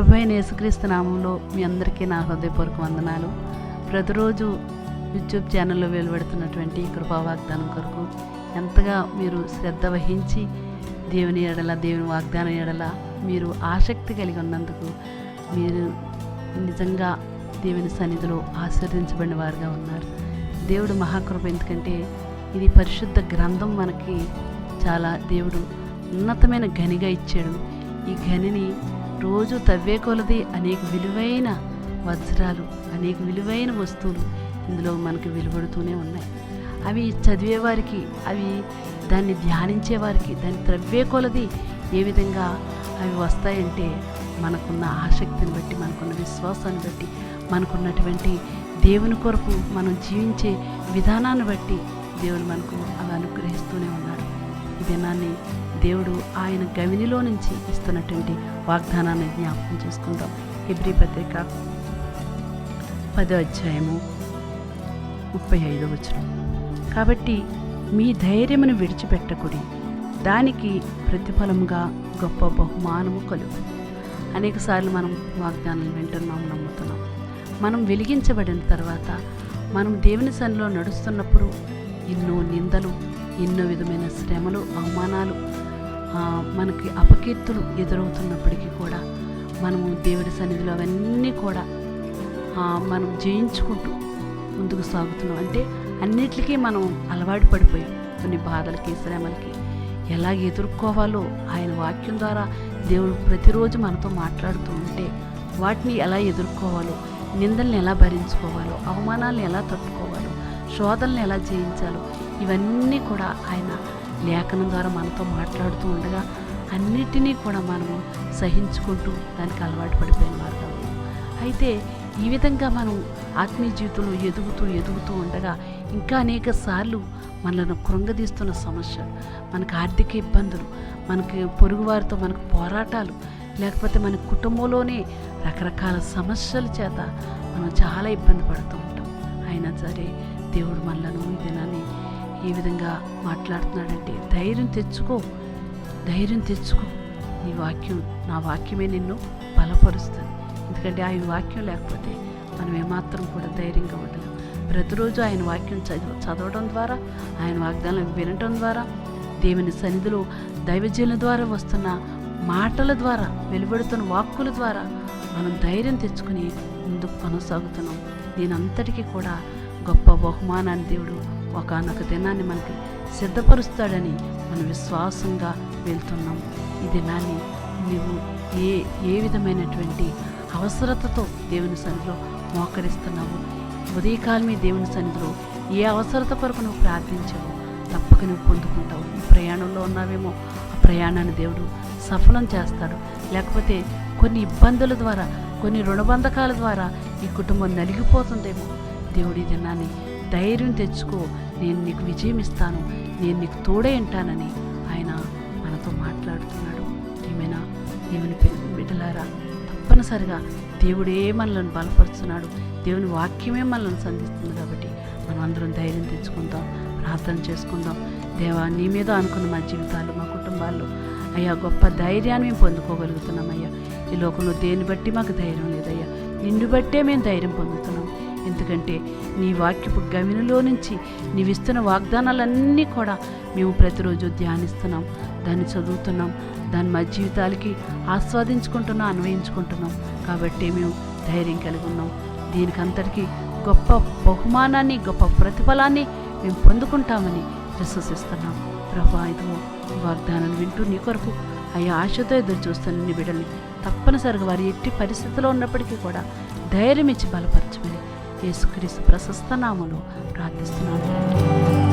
ప్రభు అయిన యేసుక్రీస్తు నామంలో మీ అందరికీ నా హృదయపూర్వక వందనాలు. ప్రతిరోజు యూట్యూబ్ ఛానల్లో వెలువడుతున్నటువంటి కృపా వాగ్దానం కొరకు ఎంతగా మీరు శ్రద్ధ వహించి దేవుని ఎడల దేవుని వాగ్దానం ఎడల మీరు ఆసక్తి కలిగి ఉన్నందుకు మీరు నిజంగా దేవుని సన్నిధిలో ఆశీర్వదించబడిన వారుగా ఉన్నారు. దేవుడు మహాకృప ఎందుకంటే ఇది పరిశుద్ధ గ్రంథం మనకి చాలా దేవుడు ఉన్నతమైన గనిగా ఇచ్చాడు. ఈ గనిని రోజు తవ్వే కొలది అనేక విలువైన వజ్రాలు అనేక విలువైన వస్తువులు ఇందులో మనకు వెలువడుతూనే ఉన్నాయి. అవి చదివేవారికి అవి దాన్ని ధ్యానించే వారికి దాన్ని త్రవ్వే కొలది ఏ విధంగా అవి వస్తాయంటే మనకున్న ఆసక్తిని బట్టి మనకున్న విశ్వాసాన్ని బట్టి మనకున్నటువంటి దేవుని కొరకు మనం జీవించే విధానాన్ని బట్టి దేవుడు మనకు అవి అనుగ్రహిస్తూనే ఉన్నాడు. ఈ దినాన్ని దేవుడు ఆయన గవినిలో నుంచి ఇస్తున్నటువంటి వాగ్దానాన్ని జ్ఞాపకం చేసుకుందాం. హిబ్రి పత్రిక పదో అధ్యాయము ముప్పై ఐదో వచనం. కాబట్టి మీ ధైర్యమును విడిచిపెట్టకుడి. దానికి ప్రతిఫలముగా గొప్ప బహుమానము కలుగు అనేకసార్లు మనం వాగ్దానాలు వింటున్నాం నమ్ముతున్నాం మనం వెలిగించబడిన తర్వాత మనం దేవుని సన్నిలో నడుస్తున్నప్పుడు ఎన్నో నిందలు ఎన్నో విధమైన శ్రమలు అవమానాలు మనకి అపకీర్తులు ఎదురవుతున్నప్పటికీ కూడా మనము దేవుడి సన్నిధిలో అవన్నీ కూడా మనం జయించుకుంటూ ముందుకు సాగుతున్నాం. అంటే అన్నిటికీ మనం అలవాటు పడిపోయాం. కొన్ని బాధలకి శ్రమలకి ఎలా ఎదుర్కోవాలో ఆయన వాక్యం ద్వారా దేవుడు ప్రతిరోజు మనతో మాట్లాడుతూ ఉంటే వాటిని ఎలా ఎదుర్కోవాలో నిందల్ని ఎలా భరించుకోవాలో అవమానాలను ఎలా తట్టుకోవాలో శోధనలు ఎలా జయించాలో ఇవన్నీ కూడా ఆయన లేఖనం ద్వారా మనతో మాట్లాడుతూ ఉండగా అన్నిటినీ కూడా మనము సహించుకుంటూ దానికి అలవాటు పడిపోయిన వారు అయితే ఈ విధంగా మనం ఆత్మీయ జీవితంలో ఎదుగుతూ ఎదుగుతూ ఉండగా ఇంకా అనేక సార్లు మనల్ని కృంగదీస్తున్న సమస్య మనకు ఆర్థిక ఇబ్బందులు మనకి పొరుగువారితో మనకు పోరాటాలు లేకపోతే మన కుటుంబంలోనే రకరకాల సమస్యల చేత మనం చాలా ఇబ్బంది పడుతూ ఉంటాం. అయినా సరే దేవుడు మనలను ఈ దినాన్ని ఈ విధంగా మాట్లాడుతున్నాడంటే ధైర్యం తెచ్చుకో ధైర్యం తెచ్చుకో. నీ వాక్యం నా వాక్యమే నిన్ను బలపరుస్తుంది. ఎందుకంటే ఆయన వాక్యం లేకపోతే మనం ఏమాత్రం కూడా ధైర్యంగా ఉండలేము ప్రతిరోజు ఆయన వాక్యం చదివ చదవడం ద్వారా ఆయన వాగ్దానం వినటం ద్వారా దేవుని సన్నిధిలో దైవజీల ద్వారా వస్తున్న మాటల ద్వారా వెలువడుతున్న వాక్కుల ద్వారా మనం ధైర్యం తెచ్చుకుని ముందుకు కొనసాగుతున్నాం. దీనంతటికీ కూడా గొప్ప బహుమానాన్ని దేవుడు ఒకనొక దినాన్ని మనకి సిద్ధపరుస్తాడని మనం విశ్వాసంగా వెళ్తున్నాం. ఈ దినాన్ని నువ్వు ఏ ఏ విధమైనటువంటి అవసరతతో దేవుని సన్నిధిలో మోకరిస్తున్నావు? ఉదయకాలమే దేవుని సన్నిధిలో ఏ అవసరత కొరకు నువ్వు ప్రార్థించావు తప్పక నువ్వు పొందుకుంటావు. ఈ ప్రయాణంలో ఉన్నావేమో ఆ ప్రయాణాన్ని దేవుడు సఫలం చేస్తాడు. లేకపోతే కొన్ని ఇబ్బందుల ద్వారా కొన్ని రుణబంధకాల ద్వారా ఈ కుటుంబం నలిగిపోతుందేమో? దేవుడి దినాన్ని ధైర్యం తెచ్చుకో. నేను నీకు విజయం ఇస్తాను. నేను నీకు తోడే ఉంటానని ఆయన మనతో మాట్లాడుతున్నాడు. ఏమైనా? దేవుని బిడ్డలారా? తప్పనిసరిగా దేవుడే మనల్ని బలపరుస్తున్నాడు. దేవుని వాక్యమే మనల్ని సంధిస్తుంది కాబట్టి మనం అందరం ధైర్యం తెచ్చుకుందాం. ప్రార్థన చేసుకుందాం. దేవా నీ మీద అనుకున్న మా జీవితాలు మా కుటుంబాల్లో అయ్యా గొప్ప ధైర్యాన్ని మేము పొందుకోగలుగుతున్నాం అయ్యా. ఈ లోకంలో దేన్ని బట్టి మాకు ధైర్యం లేదయ్యా. నిన్ను బట్టే మేము ధైర్యం పొందుతున్నాం. ఎందుకంటే నీ వాక్యపు గమినిలో నుంచి నీవిస్తున్న వాగ్దానాలన్నీ కూడా మేము ప్రతిరోజు ధ్యానిస్తున్నాం దాన్ని చదువుతున్నాం దాన్ని మా జీవితాలకి ఆస్వాదించుకుంటున్నాం అన్వయించుకుంటున్నాం. కాబట్టి మేము ధైర్యం కలిగి ఉన్నాం. దీనికంతటికీ గొప్ప బహుమానాన్ని గొప్ప ప్రతిఫలాన్ని మేము పొందుకుంటామని విశ్వసిస్తున్నాం. ప్రభా ఇదిగో వాగ్దానాన్ని వింటూ నీ కొరకు అయ్యా ఆశతో ఎదురు చూస్తాను నీ బిడ్డల్ని తప్పనిసరిగా వారి ఎట్టి పరిస్థితిలో ఉన్నప్పటికీ కూడా ధైర్యం ఇచ్చి బలపరచమని యేసుక్రీస్తు ప్రశస్త నామలో ప్రార్థిస్తున్నాను